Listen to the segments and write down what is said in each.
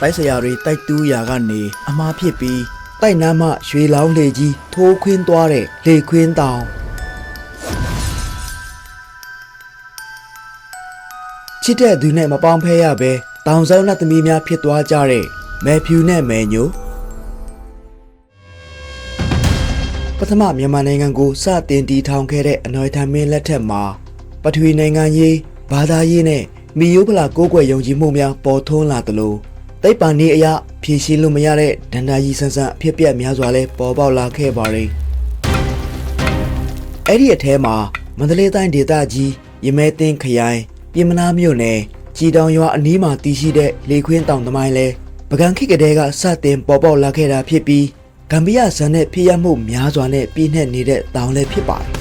တိုက်ဆရာတွေတိုက်တူးရာကနေအမှားဖြစ်ပြီးတိုက်နားမှရွှေလောင်းလေကြီးထိုးခွင်းသွားတဲ့လေခွင်းတောင်ချစ်တဲ့သူနဲ့မပေါင်းဖဲရပဲတောင်ဆောင်နဲ့သမီးများဖြစ်သွားကြတဲ့မဲဖြူနဲ့မဲညိုပထမမြန်မာနိုင်ငံကိုစတင်တည်ထောင်ခဲ့တဲ့အနော်ထမင်းလက်ထက်မှာပထဝီနိုင်ငံရေးဘာသာရေးနဲ့မီယိုဖလာကိုးကွယ်ယုံကြည်မှုများပေါ်ထွန်းလာသလို တိတ်ပန်နေအရာဖြည့်ရှင်းလို့မရတဲ့ဒန္တာကြီးဆန်းဆန်းအဖြစ်ပြက်များစွာလဲပေါ်ပေါက်လာခဲ့ပါတယ်။အဲ့ဒီအထဲမှာမန္တလေးတိုင်းဒေသကြီးရမဲသိန်းခရိုင်ပြင်မနာမြို့နယ်ကြည်တောင်ရွာအနီးမှာတည်ရှိတဲ့လေခွင်းတောင်သမိုင်းလဲပကံခိကတဲ့ကစတင်ပေါ်ပေါက်လာခဲ့တာဖြစ်ပြီးဂမ်ဘီယာဇန်နဲ့ဖြစ်ရမှုများစွာနဲ့ပြည့်နှက်နေတဲ့တောင်လည်းဖြစ်ပါတယ်။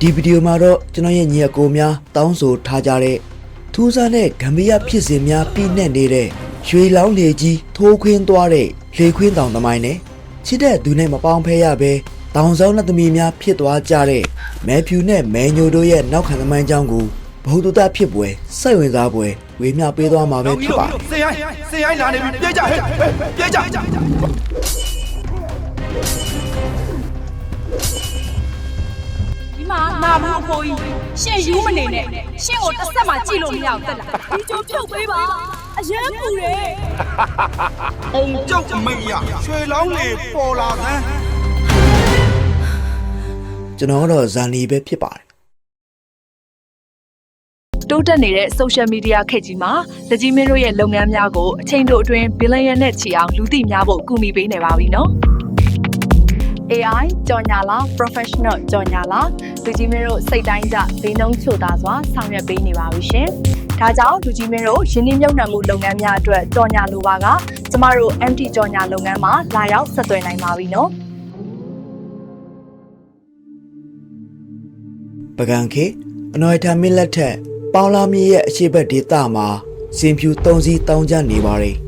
ဒီဗီဒီယိုမှာတော့ကျွန်တော်ရဲ့ညီအကိုများတောင်းဆိုထားကြတဲ့ ထူးဆန်းတဲ့ဂမ်ဘီယာဖြစ်စဉ်များပြည့်နှက်နေတဲ့ရွှေလောင်းလေကြီးထိုးခွင်းသွားတဲ့လေခွင်းတောင်သမိုင်းနဲ့ချစ်တဲ့သူနဲ့မပေါင်းဖဲရပဲတောင်ဆောင်လက်သမီးများဖြစ်သွားကြတဲ့မဲဖြူနဲ့မဲညိုတို့ရဲ့နောက်ခံသမိုင်းကြောင်းကိုဘုဒ္ဓတဖြစ်ပွဲစိတ်ဝင်စားပွဲဝေမျှပေးသွားမှာပဲဖြစ်ပါတယ်စေရိုင်းစေရိုင်းလာနေပြီပြေးကြဟဲ့ဟဲ့ပြေးကြဒီ မှာနာဘူးအဖိုးကြီးရှင်ယူမနေနဲ့ရှင်ကိုတစ်ဆက်မှကြည့်လို့မရဘူးတက်လားဒီကြိုးဖြုတ်ပေးပါအရန်ပူတယ်အောင်ကျုပ်မိတ်ရရွှေလောင်းလေပေါ်လာသမ်းကျွန်တော်ကတော့ဇာနီပဲဖြစ်ပါတယ်တိုးတက်နေတဲ့ social media ခေတ်ကြီးမှာလက်ကြီးမင်းတို့ရဲ့လုပ်ငန်းများကိုအချိန်တိုအတွင်း billion နဲ့ချီအောင်လူသိများဖို့ကူညီပေးနေပါပြီနော် AI ကြော်ညာလား professional ကြော်ညာလားလူကြီးမင်းတို့စိတ်တိုင်းကြဈေးနှုန်းချို့သားစွာဆောင်ရွက်ပေးနေပါပြီရှင်။ဒါကြောင့်လူကြီးမင်းတို့ယင်းနှမြုပ်နှံမှုလုပ်ငန်းများအတွက်ကြော်ညာလိုပါကကျမတို့ MT ကြော်ညာလုပ်ငန်းမှာလာရောက်ဆက်သွယ်နိုင်ပါပြီနော်။ပကံခေအနော်ထမင်းလက်ထက်ပေါလာမီရဲ့အရှိတ်ဒေသမှာစင်ဖြူ၃စီးတောင်းကြနေပါတယ်ယော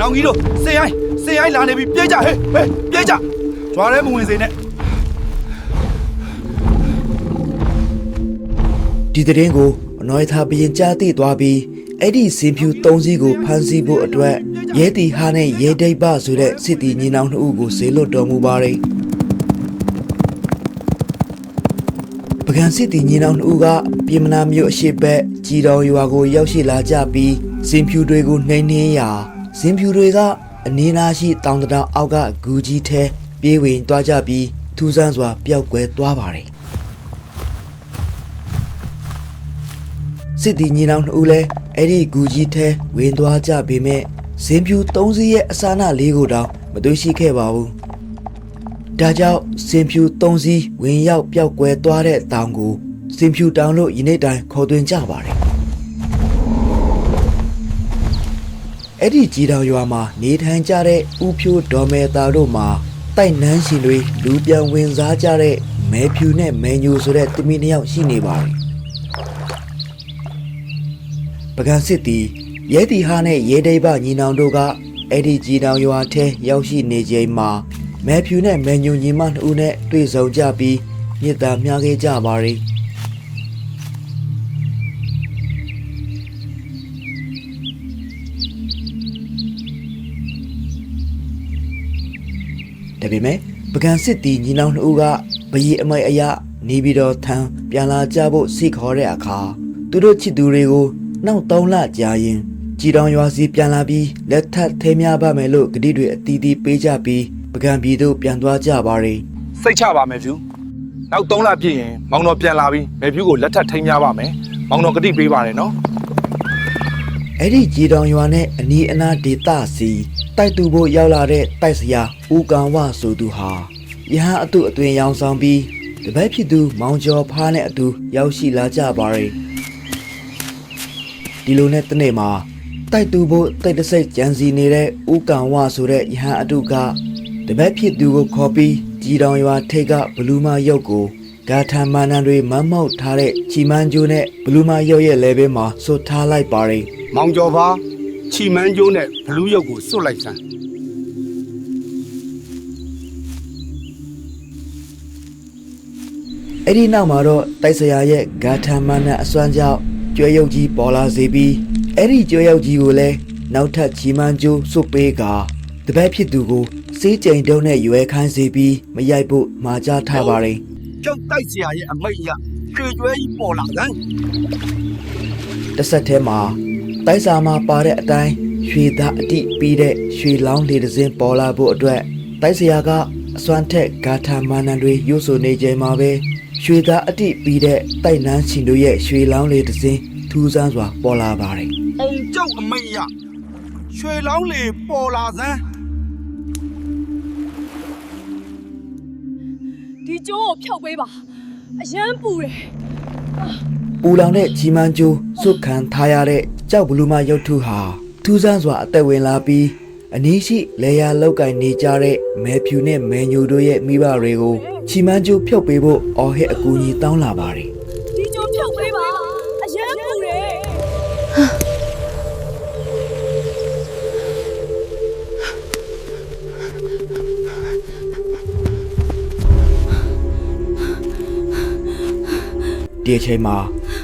နောင်ကြီးတို့စေရိုင်းစေရိုင်းလာနေပြီပြေးကြဟဲ့ဟဲ့ပြေးကြကြွားရဲမဝင်စေနဲ့ဒီသတင်းကိုအနော်ထာဘရင်ကြားသိသွားပြီးအဲ့ဒီစင်ဖြူ၃စီးကိုဖမ်းဆီးဖို့အတွက်ရဲတီဟာနဲ့ရဲဒိတ်ပဆိုတဲ့စစ်တီညီနောင်နှစ်ဦးကိုဆေလွတ်တော်မူပါတယ်ပကံစစ်တီညီနောင်နှစ်ဦးကပြင်မနာမြို့အရှိတ်ဘက်ကြည်တော်ရွာကိုရောက်ရှိလာကြပြီးစင်ဖြူတွေကိုနှိမ်နှင်းရာ စင်ဖြူတွေကအနီးနားရှိတောင်တတောင်အောက်ကဂူကြီးထဲပြေးဝင်သွားကြပြီးထူးဆန်းစွာပျောက်ကွယ်သွားပါတယ်စစ်တီညီနောင်နှစ်ဦးလည်းအဲ့ဒီဂူကြီးထဲဝင်သွားကြပေမဲ့ဇင်ဖြူ၃စီးရဲ့အစာနာလေးကိုတောင်မတွေ့ရှိခဲ့ပါဘူး။ဒါကြောင့်ဇင်ဖြူ၃စီးဝင်ရောက်ပျောက်ကွယ်သွားတဲ့တောင်ကိုဇင်ဖြူတောင်လို့ယနေ့တိုင်ခေါ်သွင်းကြပါတယ်။ အဲ့ဒီကြီးတောင်ရွာမှာနေထိုင်ကြတဲ့ဥဖြိုးဒေါ်မဲတာတို့မှာတိုက်နန်းရှင်တွေလူပြန်ဝင်စားကြတဲ့မဲဖြူနဲ့မဲညိုဆိုတဲ့တမီနှစ်ယောက်ရှိနေပါတယ်။ပကံစစ်တီရဲတီဟာနဲ့ရဲဒိဗ္ဗညီနောင်တို့ကအဲ့ဒီကြည်တောင်ရွာထဲရောက်ရှိနေချိန်မှာမဲဖြူနဲ့မဲညူညီမနှစ်ဦးနဲ့တွေ့ဆုံကြပြီးမြစ်တာမျှားခဲ့ကြပါရီ ဒါပေမဲ့ပကံစစ်တီညီနောင်နှစ်ဦးကဗရီအမိတ်အယနေပြီးတော့ထံပြန်လာကြဖို့စိတ်ခေါ်တဲ့အခါသူတို့ချစ်သူတွေကိုနောက်၃လကြာရင်ကြည်တောင်ရွာစီပြန်လာပြီးလက်ထပ်ထဲများပါမယ်လို့ဂတိတွေအတီးတီးပေးကြပြီးပကံပြည်သို့ပြန်သွားကြပါရီစိတ်ချပါမယ်ဖြူနောက်3လပြည့်ရင်မောင်တော်ပြန်လာပြီမေဖြူကိုလက်ထပ်ထိမ်းများပါမယ်မောင်တော်ဂတိပေးပါတယ်နော် အဲ့ဒီကြည်တောင်ရွာနဲ့အနီးအနားဒေသစီတိုက်တူဖို့ရောက်လာတဲ့တိုက်စရာဦးကောင်ဝဆိုသူဟာယဟန်အတုအသွင်ရောင်ဆောင်ပြီးတပတ်ဖြစ်သူမောင်ကျော်ဖားနဲ့အတူရောက်ရှိလာကြပါရီဒီလိုနဲ့တနေ့မှာတိုက်တူဖို့တိတ်တဆိတ်ကြံစီနေတဲ့ဦးကောင်ဝဆိုတဲ့ယဟန်အတုကတပတ်ဖြစ်သူကိုခေါ်ပြီးကြည်တောင်ရွာထိတ်ကဘလူးမရုပ်ကို ဂါထာမာနန်တွေမတ်မောက်ထားတဲ့ချီမန်းကျိုးနဲ့ဘလူးမရုပ်ရဲ့လဲဘဲမှာဆွတ်ထားလိုက်ပါရီမောင်ကျော်ဖာချီမန်းကျိုးနဲ့ဘလူးရုပ်ကိုစွတ်လိုက်စမ်းအဲ့ဒီနောက်မှာတော့တိုက်ဆရာရဲ့ဂါထာမန်နဲ့အစွမ်းကြောင့်ကျွဲရုပ်ကြီးပေါ်လာစေပြီးအဲ့ဒီကျွဲရုပ်ကြီးကိုလည်းနောက်ထပ်ချီမန်းကျိုးစွတ်ပေးကတပည့်ဖြစ်သူကိုစေးကြိမ်တုံးနဲ့ရွယ်ခိုင်းစေပြီးမရိုက်ဖို့မှာကြားထားပါတယ် ကျောက်တိုက်စရာရဲ့အမိတ်အရရွှေကျွဲကြီးပေါ်လာတယ်တစ်ဆက်တည်းမှာတိုက်စာမှာပါတဲ့အတိုင်းရွှေသားအတိပြီးတဲ့ရွှေလောင်းလေတစ်စင်းပေါ်လာဖို့အတွက်တိုက်စရာကအစွမ်းထက်ဂါထာမာနန်တွေရွတ်ဆိုနေကြမှာပဲရွှေသားအတိပြီးတဲ့တိုက်နန်းရှင်တို့ရဲ့ရွှေလောင်းလေတစ်စင်းထူးဆန်းစွာပေါ်လာပါတယ်။အောင်ကျောက်အမိတ်အရရွှေလောင်းလေပေါ်လာစမ်း ဒီကျိုးကိုဖြုတ်ပေးပါအရန်ပူတယ်ပူလောင်တဲ့ကြီးမန်းကျိုးစွတ်ခံထားရတဲ့ကြောက်ဘလူးမရုပ်ထုဟာထူးဆန်းစွာအသက်ဝင်လာပြီးအနည်းရှိလေယာလောက်ကင်နေကြတဲ့မဲဖြူနဲ့မဲညိုတို့ရဲ့မိဘတွေကိုချီမန်းကျိုးဖြုတ်ပေးဖို့အော်ဟစ်အကူအညီတောင်းလာပါတယ် ဒီအချိန်မှာ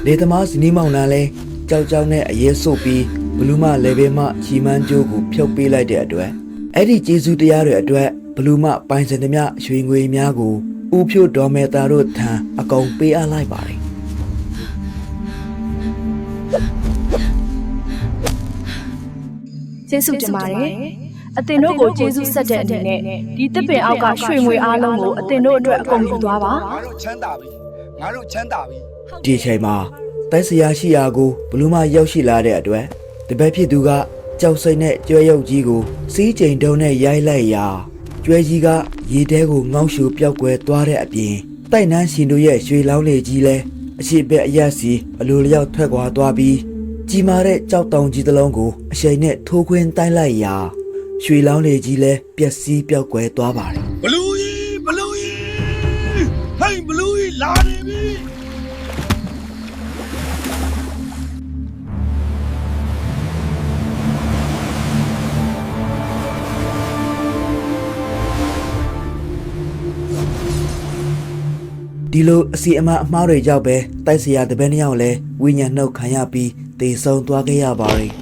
လေသမားဇနီးမောင်နှံလဲကြောက်ကြောက်နဲ့အရေးဆုပ်ပြီးဘလူးမလေဘဲမှချီမန်းကျိုးကိုဖြုတ်ပေးလိုက်တဲ့အတွက်အဲ့ဒီကျေးဇူးတရားတွေအတွက်ဘလူးမပိုင်စင်သမျှရွှေငွေများကိုဦးဖြို့တော်မေတာတို့ထံအကုန်ပေးအပ်လိုက်ပါတယ်ကျေးဇူးတင်ပါတယ်အတင်တို့ကိုကျေးဇူးဆက်တဲ့အနေနဲ့ဒီတစ်ပင်အောက်ကရွှေငွေအားလုံးကိုအတင်တို့အတွက်အကုန်ယူသွားပါ။ငါတို့ချမ်းသာပြီ။ငါတို့ချမ်းသာပြီ ဒီအချိန်မှာတိုက်စရာရှိရာကိုဘလူးမရောက်ရှိလာတဲ့အတွက်တပည့်ဖြစ်သူကကြောက်စိတ်နဲ့ကြွဲရုပ်ကြီးကိုစီးချိန်တုံးနဲ့ရိုက်လိုက်ရာကျွဲကြီးကရေထဲကိုငေါ့ရှူပြောက်ကွယ်သွားတဲ့အပြင်တိုက်နန်းရှင်တို့ရဲ့ရွှေလောင်းလေကြီးလဲအရှိဘက်အရက်စီအလိုလျောက်ထွက်ခွာသွားပြီးကြီးမားတဲ့ကြောက်တောင်ကြီးတစ်လုံးကိုအရှိန်နဲ့ထိုးခွင်းတိုက်လိုက်ရာရွှေလောင်းလေကြီးလဲပျက်စီးပြောက်ကွယ်သွားပါတယ်။ဘလူးကြီးဘလူးကြီးဟိုင်ဘလူးကြီးလာနေပြီ ဒီလိုအစီအမအမှားတွေကြောင့်ပဲတိုက်စရာတပည့်နှစ်ယောက်လဲဝိညာဉ်နှုတ်ခံရပြီးတေဆုံးသွားခဲ့ရပါတယ်။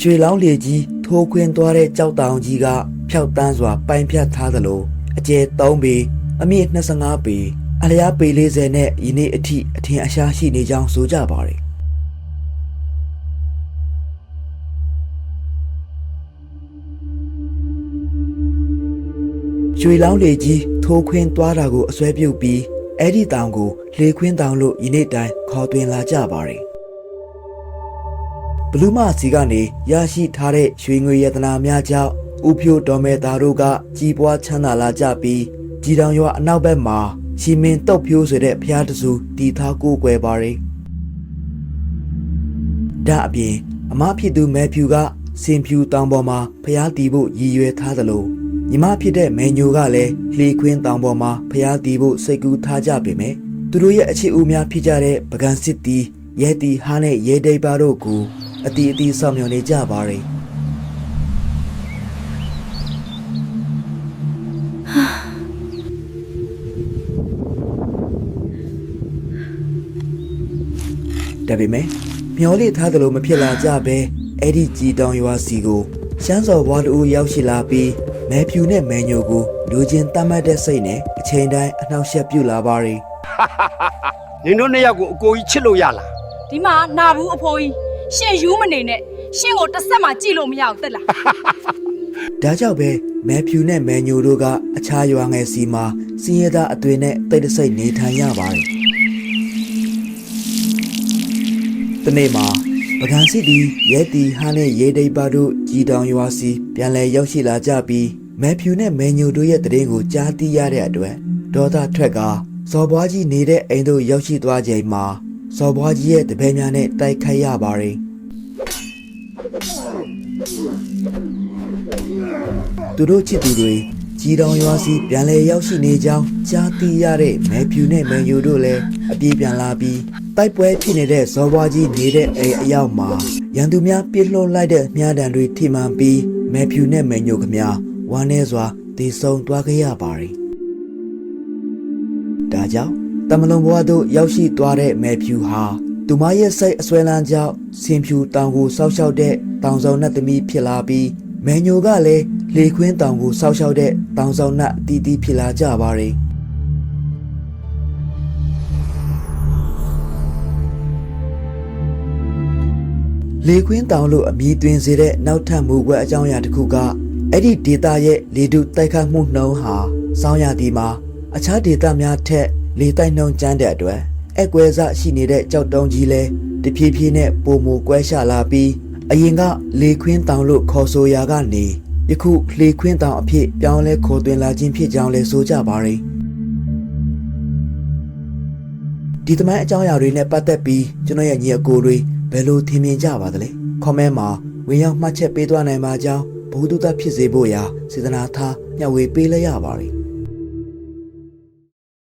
ရွှေလောင်းလေကြီးထိုးခွင်းသွားတဲ့ကြောက်တောင်ကြီးကဖြောက်တန်းစွာပိုင်ဖြတ်ထားသလိုအကျယ်3ပေအမြင့်25ပေအလျားပေ40နဲ့ယနေ့အထိအထင်အရှားရှိနေကြောင်းဆိုကြပါတယ်။ရွှေလောင်းလေကြီး ထိုးခွင်းသွားတာကိုအစွဲပြုတ်ပြီးအဲ့ဒီတောင်ကိုလေခွင်းတောင်လို့ယနေ့တိုင်ခေါ်သွင်းလာကြပါတယ်ဘလူးမစီကနေရရှိထားတဲ့ရွှေငွေရတနာများကြောင့်ဥဖြိုတော်မဲသားတို့ကကြီးပွားချမ်းသာလာကြပြီးကြီးတောင်ရွာအနောက်ဘက်မှာရှီမင်းတုတ်ဖြိုးဆိုတဲ့ဖျားတစုတည်ထားကိုးကွယ်ပါတယ်ဒါအပြင်အမဖြစ်သူမဲဖြူကစင်ဖြူတောင်ပေါ်မှာဖျားတီဖို့ရည်ရွယ်ထားသလို ညီမဖြစ်တဲ့မဲညိုကလည်းလှေခွင်းတောင်ပေါ်မှာဖျားတီဖို့စိတ်ကူးထားကြပေမယ့်သူတို့ရဲ့အခြေဦးများဖြစ်ကြတဲ့ပကံစစ်တီရဲတီဟားနဲ့ရဲဒိတ်ပါတို့ကိုအတီအတီစောင့်မျှော်နေကြပါတယ်ဒါပေမဲ့မျောလိထားသလိုမဖြစ်လာကြပဲအဲ့ဒီကြည်တောင်ရွာစီကိုရှမ်းစော်ဘွားတို့ရောက်ရှိလာပြီး မဲဖြူနဲ့မဲညိုကိုလူချင်းတတ်မှတ်တဲ့စိတ်နဲ့အချိန်တိုင်းအနှောက်အယှက်ပြုလာပါတယ်။နင်တို့နှစ်ယောက်ကိုအကိုကြီးချစ်လို့ရလားဒီမှာနာဘူးအဖိုးကြီးရှင်ယူမနေနဲ့ရှင်ကိုတစ်ဆက်မှကြည့်လို့မရဘူးတက်လားဒါကြောင့်ပဲမဲဖြူနဲ့မဲညိုတို့ကအခြားရွာငယ်စီမှာစင်းရဲသားအသွင်နဲ့တိတ်တဆိတ်နေထိုင်ရပါတယ်။တနေ့မှာ ပကံစီတီရဲတီဟာနဲ့ရဲဒိတ်ပါတို့ကြီးတောင်ရွာစီပြန်လည်ရောက်ရှိလာကြပြီးမဲဖြူနဲ့မဲညိုတို့ရဲ့တရင်ကိုကြားသိရတဲ့အတွက်ဒေါသထွက်ကစော်ဘွားကြီးနေတဲ့အိမ်သို့ရောက်ရှိသွားချိန်မှာစော်ဘွားကြီးရဲ့တပည့်များနဲ့တိုက်ခိုက်ရပါတယ်။သူတို့ချစ်သူတွေကြီးတောင်ရွာစီပြန်လဲရောက်ရှိနေကြောင်းကြားသိရတဲ့မဲဖြူနဲ့မဲယူတို့လည်းအပြေးပြန်လာပြီး တိုက်ပွဲဖြစ်နေတဲ့ဇော်ဘွားကြီးနေတဲ့အိမ်အရောက်မှာရန်သူများပြစ်လှုပ်လိုက်တဲ့မြားတံတွေထိမှန်ပြီးမဲဖြူနဲ့မဲညိုခမဝမ်းနေစွာတည်ဆုံသွားခဲ့ရပါတယ်။ဒါကြောင့်တမလွန်ဘွားသို့ရောက်ရှိသွားတဲ့မဲဖြူဟာသူမရဲ့စိတ်အစွဲလန်းကြောင့်ဆင်ဖြူတောင်ကိုစောက်ရှောက်တဲ့တောင်ဆောင်နတ်သမီးဖြစ်လာပြီးမဲညိုကလည်းလေခွင်းတောင်ကိုစောက်ရှောက်တဲ့တောင်ဆောင်နတ်အတီးတီးဖြစ်လာကြပါရင် လေခွင်းတောင်လို့အမည်တွင်စေတဲ့နောက်ထပ်မူကွက်အကြောင်းအရာတစ်ခုကအဲ့ဒီဒေတာရဲ့လေတုတိုက်ခတ်မှုနှုံးဟာစောင်းရသည်မှာအခြားဒေတာများထက်လေတိုက်နှုံးကျန်းတဲ့အတွက်အကွဲစရှိနေတဲ့ကြောက်တုံးကြီးလဲတဖြည်းဖြည်းနဲ့ပုံမူကွဲရှာလာပြီးအရင်ကလေခွင်းတောင်လို့ခေါ်ဆိုရာကနေယခုလေခွင်းတောင်အဖြစ်ပြောင်းလဲခေါ်သွင်းလာခြင်းဖြစ်ကြောင်းလဲဆိုကြပါရယ်ဒီသမိုင်းအကြောင်းအရာတွေနဲ့ပတ်သက်ပြီးကျွန်တော်ရဲ့ညီအကိုတွေ ဘယ်လိုထင်မြင်ကြပါသလဲ comment မှာဝင်ရောက်မှတ်ချက်ပေးသွားနိုင်ပါကြောင်းဘုဒ္ဓတဖြစ်စေဖို့ရာစေတနာထားမျှဝေပေးလိုက်ရပါတယ်